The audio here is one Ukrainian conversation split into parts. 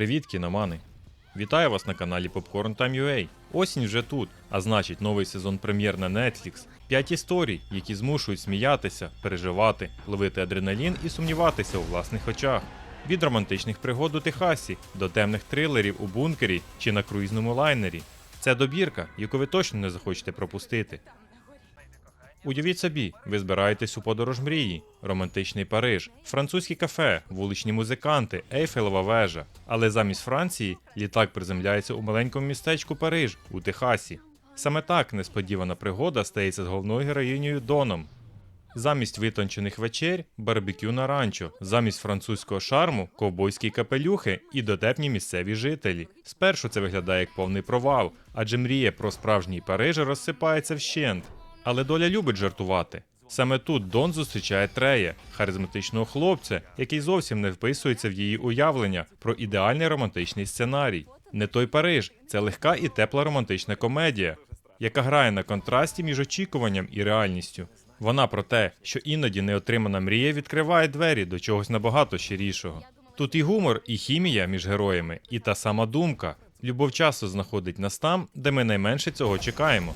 Привіт, кіномани! Вітаю вас на каналі Popcorn Time UA. Осінь вже тут, а значить новий сезон прем'єр на Netflix. П'ять історій, які змушують сміятися, переживати, ловити адреналін і сумніватися у власних очах. Від романтичних пригод у Техасі до темних трилерів у бункері чи на круїзному лайнері. Це добірка, яку ви точно не захочете пропустити. Уявіть собі, ви збираєтесь у подорож мрії, романтичний Париж, французьке кафе, вуличні музиканти, Ейфелева вежа. Але замість Франції літак приземляється у маленькому містечку Париж у Техасі. Саме так несподівана пригода стається з головною героїнею Доном. Замість витончених вечер барбекю на ранчо, замість французького шарму ковбойські капелюхи і дотепні місцеві жителі. Спершу це виглядає як повний провал, адже мрія про справжній Париж розсипається вщент. Але доля любить жартувати. Саме тут Дон зустрічає Трея, харизматичного хлопця, який зовсім не вписується в її уявлення про ідеальний романтичний сценарій. Не той Париж, це легка і тепла романтична комедія, яка грає на контрасті між очікуванням і реальністю. Вона про те, що іноді неотримана мрія відкриває двері до чогось набагато щирішого. Тут і гумор, і хімія між героями, і та сама думка. Любов часу знаходить нас там, де ми найменше цього чекаємо.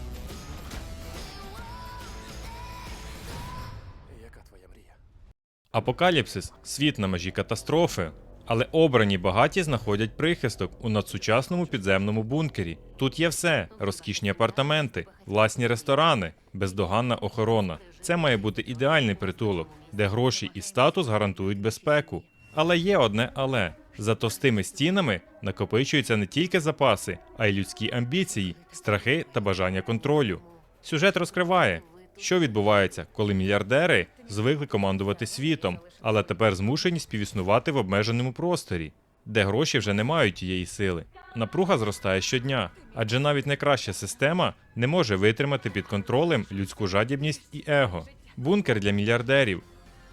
Апокаліпсис світ на межі катастрофи. Але обрані багаті знаходять прихисток у надсучасному підземному бункері. Тут є все: розкішні апартаменти, власні ресторани, бездоганна охорона. Це має бути ідеальний притулок, де гроші і статус гарантують безпеку. Але є одне але. За товстими стінами накопичуються не тільки запаси, а й людські амбіції, страхи та бажання контролю. Сюжет розкриває, що відбувається, коли мільярдери звикли командувати світом, але тепер змушені співіснувати в обмеженому просторі, де гроші вже не мають тієї сили. Напруга зростає щодня, адже навіть найкраща система не може витримати під контролем людську жадібність і его. Бункер для мільярдерів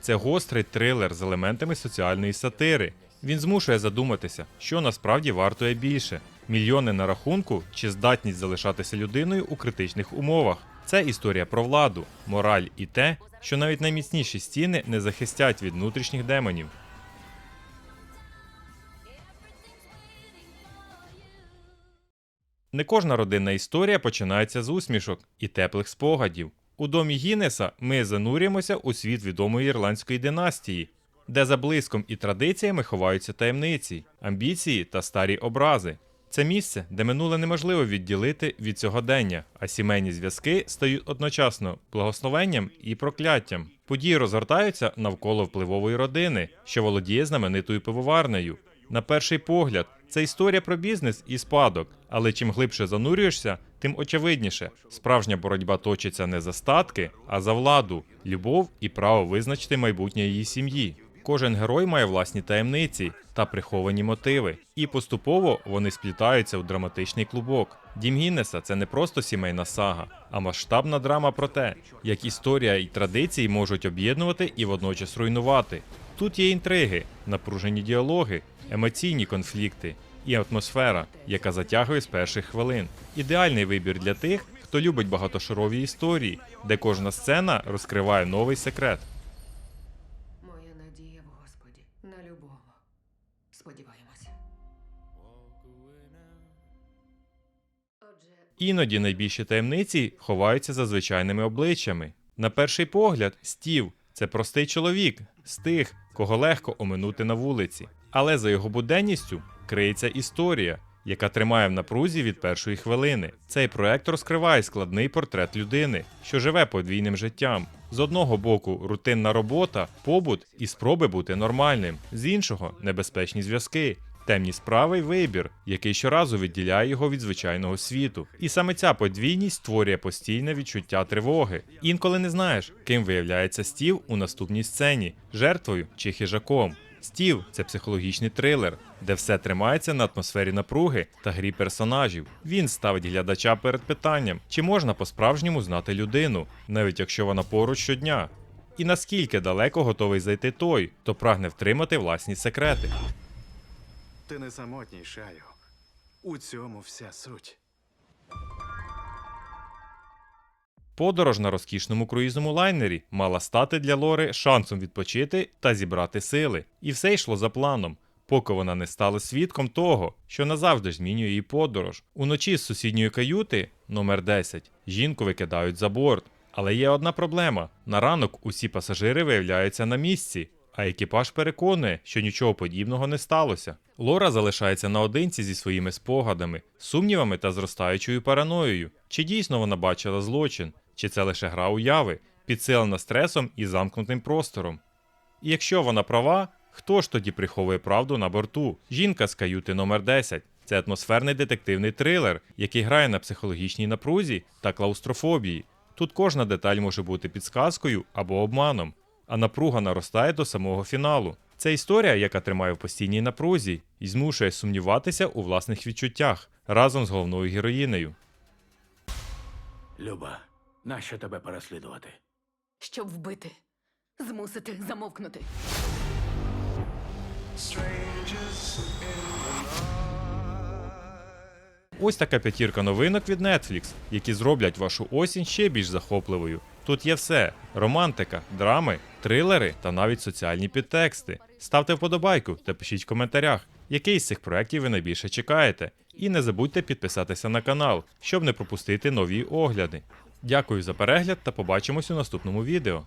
це гострий трилер з елементами соціальної сатири. Він змушує задуматися, що насправді вартує більше: мільйони на рахунку чи здатність залишатися людиною у критичних умовах. Це історія про владу, мораль і те, що навіть найміцніші стіни не захистять від внутрішніх демонів. Не кожна родинна історія починається з усмішок і теплих спогадів. У домі Гіннеса ми занурюємося у світ відомої ірландської династії, де за блиском і традиціями ховаються таємниці, амбіції та старі образи. Це місце, де минуле неможливо відділити від сьогодення, а сімейні зв'язки стають одночасно благословенням і прокляттям. Події розгортаються навколо впливової родини, що володіє знаменитою пивоварнею. На перший погляд, це історія про бізнес і спадок, але чим глибше занурюєшся, тим очевидніше. Справжня боротьба точиться не за статки, а за владу, любов і право визначити майбутнє її сім'ї. Кожен герой має власні таємниці та приховані мотиви, і поступово вони сплітаються у драматичний клубок. Дім Гіннеса це не просто сімейна сага, а масштабна драма про те, як історія і традиції можуть об'єднувати і водночас руйнувати. Тут є інтриги, напружені діалоги, емоційні конфлікти і атмосфера, яка затягує з перших хвилин. Ідеальний вибір для тих, хто любить багатошарові історії, де кожна сцена розкриває новий секрет. Сподіваємося. Отже, Іноді найбільші таємниці ховаються за звичайними обличчями. На перший погляд, Стів це простий чоловік з тих, кого легко оминути на вулиці. Але за його буденністю криється історія, яка тримає в напрузі від першої хвилини. Цей проект розкриває складний портрет людини, що живе подвійним життям. З одного боку, рутинна робота, побут і спроби бути нормальним, з іншого небезпечні зв'язки, темні справи й вибір, який щоразу відділяє його від звичайного світу. І саме ця подвійність створює постійне відчуття тривоги. Інколи не знаєш, ким виявляється стів у наступній сцені жертвою чи хижаком. Стів це психологічний трилер, де все тримається на атмосфері напруги та грі персонажів. Він ставить глядача перед питанням, чи можна по-справжньому знати людину, навіть якщо вона поруч щодня. І наскільки далеко готовий зайти той, хто прагне втримати власні секрети. Ти не самотній, Шаю. У цьому вся суть. Подорож на розкішному круїзному лайнері мала стати для Лори шансом відпочити та зібрати сили. І все йшло за планом. поки вона не стала свідком того, що назавжди змінює її подорож. Уночі з сусідньої каюти, номер 10, жінку викидають за борт. Але є одна проблема: на ранок усі пасажири виявляються на місці, а екіпаж переконує, що нічого подібного не сталося. Лора залишається наодинці зі своїми спогадами, сумнівами та зростаючою параноєю. Чи дійсно вона бачила злочин, чи це лише гра уяви, підсилена стресом і замкнутим простором. І якщо вона права, хто ж тоді приховує правду на борту? Жінка з каюти номер 10 це атмосферний детективний трилер, який грає на психологічній напрузі та клаустрофобії. Тут кожна деталь може бути підсказкою або обманом, а напруга наростає до самого фіналу. Це історія, яка тримає в постійній напрузі і змушує сумніватися у власних відчуттях разом з головною героїнею. Люба, нащо тебе переслідувати? щоб вбити, змусити замовкнути. Ось така п'ятірка новинок від Netflix, які зроблять вашу осінь ще більш захопливою. Тут є все: романтика, драми, трилери та навіть соціальні підтексти. Ставте вподобайку та пишіть в коментарях, який з цих проєктів ви найбільше чекаєте. І не забудьте підписатися на канал, щоб не пропустити нові огляди. Дякую за перегляд та побачимось у наступному відео.